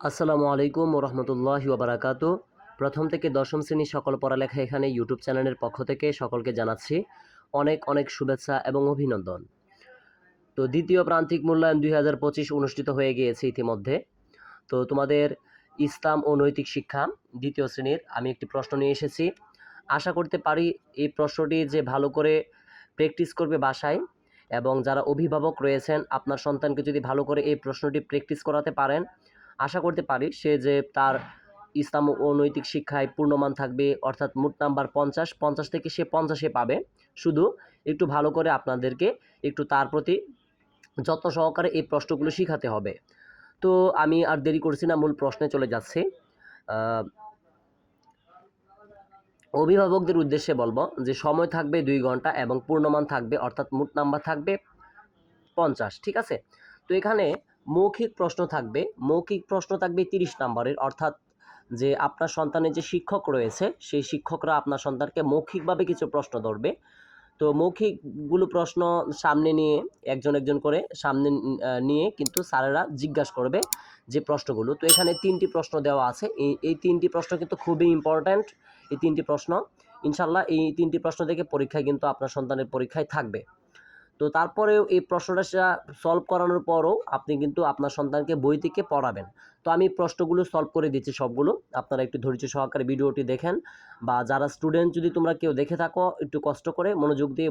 আসসালামু আলাইকুম রহমতুল্লাহি ওবরাকাতু প্রথম থেকে দশম শ্রেণির সকল পড়ালেখা এখানে ইউটিউব চ্যানেলের পক্ষ থেকে সকলকে জানাচ্ছি অনেক অনেক শুভেচ্ছা এবং অভিনন্দন। তো দ্বিতীয় প্রান্তিক মূল্যায়ন দুই হাজার পঁচিশ অনুষ্ঠিত হয়ে গিয়েছে ইতিমধ্যে। তো তোমাদের ইসলাম ও নৈতিক শিক্ষা দ্বিতীয় শ্রেণির আমি একটি প্রশ্ন নিয়ে এসেছি। আশা করতে পারি এই প্রশ্নটি যে ভালো করে প্র্যাকটিস করবে বাসায় এবং যারা অভিভাবক রয়েছেন, আপনার সন্তানকে যদি ভালো করে এই প্রশ্নটি প্র্যাকটিস করাতে পারেন আশা করতে পারি সে যে তার ইসলাম ও নৈতিক শিক্ষায় পূর্ণমান থাকবে, অর্থাৎ মোট নাম্বার পঞ্চাশ পঞ্চাশ থেকে সে পঞ্চাশে পাবে। শুধু একটু ভালো করে আপনাদেরকে একটু তার প্রতি যত্ন সহকারে এই প্রশ্নগুলো শিখাতে হবে। তো আমি আর দেরি করছি না, মূল প্রশ্নে চলে যাচ্ছি। অভিভাবকদের উদ্দেশ্যে বলব যে সময় থাকবে দুই ঘণ্টা এবং পূর্ণমান থাকবে, অর্থাৎ মোট নাম্বার থাকবে পঞ্চাশ, ঠিক আছে? তো এখানে মৌখিক প্রশ্ন থাকবে। মৌখিক প্রশ্ন থাকবে তিরিশ নম্বরের। অর্থাৎ যে আপনার সন্তানের যে শিক্ষক রয়েছে, সেই শিক্ষকরা আপনার সন্তানকে মৌখিকভাবে কিছু প্রশ্ন ধরবে। তো মৌখিকগুলো প্রশ্ন সামনে নিয়ে, একজন একজন করে সামনে নিয়ে কিন্তু স্যারেরা জিজ্ঞাসা করবে যে প্রশ্নগুলো। তো এখানে তিনটি প্রশ্ন দেওয়া আছে। এই এই তিনটি প্রশ্ন কিন্তু খুবই ইম্পর্ট্যান্ট এই তিনটি প্রশ্ন। ইনশাল্লাহ এই তিনটি প্রশ্ন থেকে পরীক্ষায় কিন্তু আপনার সন্তানের পরীক্ষায় থাকবে। তো তারপরেও এই প্রশ্নটা সলভ করানোর পরও আপনি কিন্তু আপনার সন্তানকে বই থেকে পড়াবেন। তো আমি প্রশ্নগুলো সলভ করে দিচ্ছি সবগুলো। আপনারা একটু ধৈর্য সহকারে ভিডিওটি দেখেন বা যারা স্টুডেন্ট যদি তোমরা কেউ দেখে থাকো, একটু কষ্ট করে মনোযোগ দিয়ে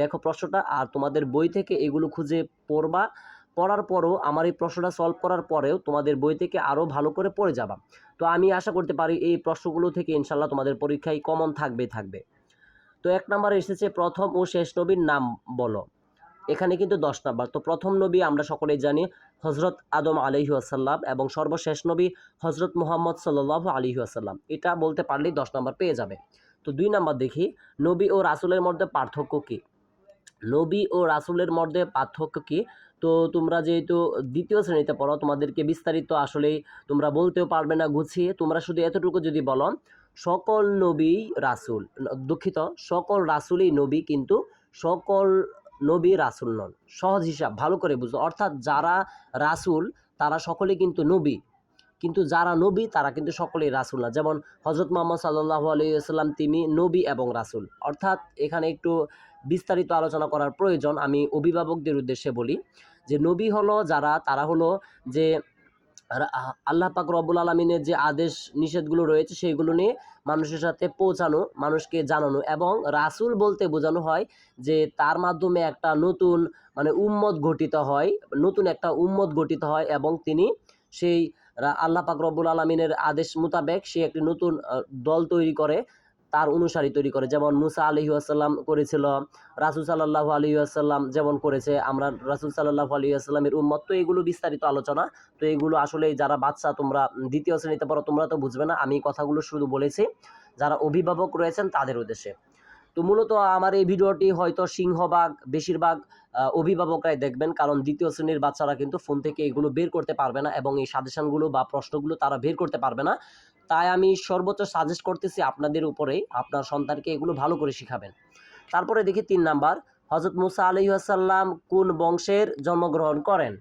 দেখো প্রশ্নটা আর তোমাদের বই থেকে এগুলো খুঁজে পড়বা। পড়ার পরও আমার এই প্রশ্নটা সলভ করার পরেও তোমাদের বই থেকে আরও ভালো করে পড়ে যাবা। তো আমি আশা করতে পারি এই প্রশ্নগুলো থেকে ইনশাল্লাহ তোমাদের পরীক্ষায় কমন থাকবে থাকবে। তো এক নম্বরে এসেছে, প্রথম ও শেষ নবীর নাম বলো। এখানে কিন্তু দশ নাম্বার। তো প্রথম নবী আমরা সকলেই জানি হজরত আদম আলহি আসাল্লাম এবং সর্বশেষ নবী হজরত মুহাম্মদ সাল্লাহ আলহি আসাল্লাম এটা বলতে পারলেই দশ নাম্বার পেয়ে যাবে। তো দুই নাম্বার দেখি, নবী ও রাসুলের মধ্যে পার্থক্য কী? নবী ও রাসুলের মধ্যে পার্থক্য কী? তো তোমরা যেহেতু দ্বিতীয় শ্রেণীতে পড়ো, তোমাদেরকে বিস্তারিত আসলেই তোমরা বলতেও পারবে না, গুছিয়ে। তোমরা শুধু এতটুকু যদি বলো, সকল নবী রাসুল, দুঃখিত, সকল রাসুলই নবী, কিন্তু সকল নবী, রাসুল নন। সহজ হিসাব, ভালো করে বুঝো। অর্থাৎ যারা রাসুল, তারা সকলে কিন্তু নবী। কিন্তু যারা নবী, তারা কিন্তু সকলেই রাসুল না। যেমন হজরত মোহাম্মদ সাল্লাহ আলাইসাল্লাম তিনি নবী এবং রাসুল। অর্থাৎ এখানে একটু বিস্তারিত আলোচনা করার প্রয়োজন। আমি অভিভাবকদের উদ্দেশ্যে বলি যে, নবী হলো যারা, তারা হলো যে আল্লাহ পাক রব্বুল আলমিনের যে আদেশ নিষেধগুলো রয়েছে সেইগুলো নিয়ে মানুষের সাথে পৌঁছানো, মানুষকে জানানো এবং রাসুল বলতে বোঝানো হয় যে তার মাধ্যমে একটা নতুন মানে উম্মত গঠিত হয়, নতুন একটা উম্মত গঠিত হয় এবং তিনি সেই আল্লাহ পাক রব্বুল আলমিনের আদেশ মোতাবেক সে একটি নতুন দল তৈরি করে। তার অনুসারী তৈরি করে। যেমন মুসা আলহি আসাল্লাম করেছিল, রাসুল সাল্লাহ আলহি আসাল্লাম যেমন করেছে, আমরা রাসুল সাল্লাহ আলহি আসাল্লামের উম্মত। তো এগুলো বিস্তারিত আলোচনা। তো এগুলো আসলে যারা বাচ্চা তোমরা দ্বিতীয় শ্রেণীতে পড়ো, তোমরা তো বুঝবে না। আমি কথাগুলো শুধু বলেছি, যারা অভিভাবক রয়েছেন তাদের উদ্দেশ্যে। তো মূলত আমার এই ভিডিওটি হয়তো সিংহভাগ, বেশিরভাগ অভিভাবকরাই দেখবেন। কারণ দ্বিতীয় শ্রেণির বাচ্চারা কিন্তু ফোন থেকে এগুলো বের করতে পারবে না এবং এই সাজেশনগুলো বা প্রশ্নগুলো তারা বের করতে পারবে না। তাই আমি সর্বোচ্চ সাজেস্ট করতেছি আপনাদের উপরে, আপনার সন্তানকে এগুলো ভালো করে শিখাবেন। তারপরে দেখি তিন নাম্বার হজরত মুসা আলহিহাসাল্লাম কোন বংশের জন্মগ্রহণ করেন?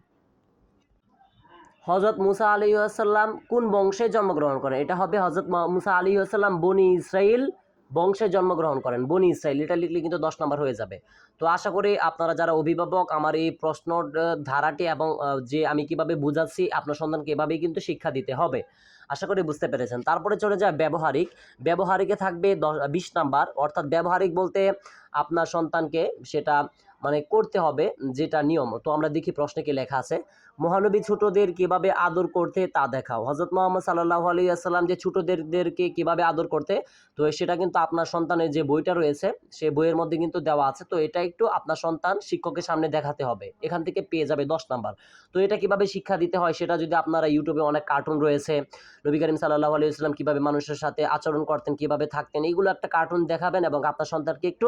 হজরত মুসা আলি আসাল্লাম কোন বংশে জন্মগ্রহণ করেন? এটা হবে হজরত মুসা আলি আসাল্লাম বনি ইসরাইল বংশে জন্মগ্রহণ করেন। বনি ইসরাইল এটা লিখলে কিন্তু দশ নম্বর হয়ে যাবে। তো আশা করি আপনারা যারা অভিভাবক, আমার এই প্রশ্ন ধারাটি এবং যে আমি কীভাবে বুঝাচ্ছি, আপনার সন্তানকে এভাবেই কিন্তু শিক্ষা দিতে হবে। আশা করি বুঝতে পেরেছেন। তারপরে চলে যায় ব্যবহারিক। ব্যবহারিকে থাকবে দশ বিশ নাম্বার। অর্থাৎ ব্যবহারিক বলতে আপনার সন্তানকে সেটা মানে করতে হবে যেটা নিয়ম। তো আমরা দেখি প্রশ্নে কি লেখা আছে। মহানবী ছোটদের কীভাবে আদর করতে তা দেখাও। হজরত মোহাম্মদ সাল্লাহ আলী আসসালাম যে ছোটদেরকে কীভাবে আদর করতে, তো সেটা কিন্তু আপনার সন্তানের যে বইটা রয়েছে, সেই বইয়ের মধ্যে কিন্তু দেওয়া আছে। তো এটা একটু আপনার সন্তান শিক্ষকের সামনে দেখাতে হবে। এখান থেকে পেয়ে যাবে দশ নাম্বার। তো এটা কীভাবে শিক্ষা দিতে হয় সেটা যদি আপনারা ইউটিউবে অনেক কার্টুন রয়েছে, নবী করিম সাল্লাহ আলী ইসলাম কীভাবে মানুষের সাথে আচরণ করতেন, কীভাবে থাকতেন এইগুলো একটা কার্টুন দেখাবেন এবং আপনার সন্তানকে একটু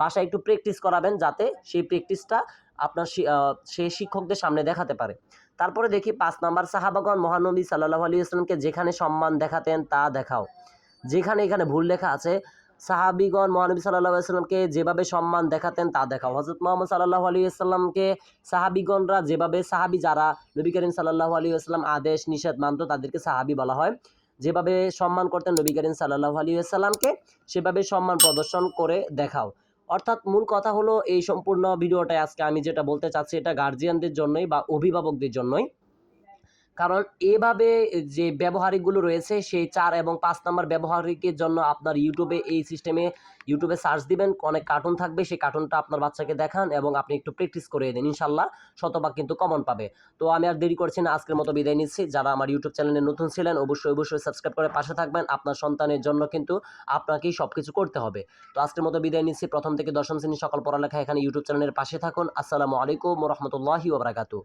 বাসায় একটু প্র্যাকটিস করাবেন যাতে সেই প্র্যাকটিসটা আপনার সে শিক্ষকদের সামনে দেখাতে পারে। তারপরে দেখি পাঁচ নাম্বার সাহাবাগন মহানবী সাল্লাহ আলী ইসলামকে যেখানে সম্মান দেখাতেন তা দেখাও। যেখানে এখানে ভুল লেখা আছে, সাহাবিগণ মহানবী সাল্লাহ সাল্লামকে যেভাবে সম্মান দেখাতেন তা দেখাও। হজরত মোহাম্মদ সাল্লাহ আলী আসসালামকে সাহাবিগণরা যেভাবে সাহাবি যারা নবী করিম সাল্লাহ আলী আসসালাম আদেশ, নিষেধ মানত তাদেরকে সাহাবি বলা হয়, যেভাবে সম্মান করতেন নবী করিম সাল্লাহ আলী আসসালামকে সেভাবে সম্মান প্রদর্শন করে দেখাও। অর্থাৎ মূল কথা হলো এই সম্পূর্ণ ভিডিওটায় আজকে আমি যেটা বলতে চাচ্ছি এটা গার্জিয়ানদের জন্যই বা অভিভাবকদের জন্যই। কারণ এভাবে যে ব্যবহারিকগুলো রয়েছে, সেই চার এবং পাঁচ নম্বর ব্যবহারিকের জন্য আপনার ইউটিউবে এই সিস্টেমে ইউটিউবে সার্চ দিবেন, অনেক কার্টুন থাকবে, সেই কার্টুনটা আপনার বাচ্চাকে দেখান এবং আপনি একটু প্র্যাকটিস করে দিন ইনশাল্লাহ শতভাগ কিন্তু কমন পাবে। তো আমি আর দেরি করছি না, আজকের মতো বিদায় নিচ্ছি। যারা আমার ইউটিউব চ্যানেলে নতুন ছিলেন, অবশ্যই অবশ্যই সাবস্ক্রাইব করে পাশে থাকবেন। আপনার সন্তানের জন্য কিন্তু আপনাকেই সব কিছু করতে হবে। তো আজকের মতো বিদায় নিচ্ছি। প্রথম থেকে দশম শ্রেণি সকল পড়ালেখা এখানে ইউটিউব চ্যানেলের পাশে থাকুন। আসসালামু আলাইকুম রহমতুল্লাহি ওবরাকাতু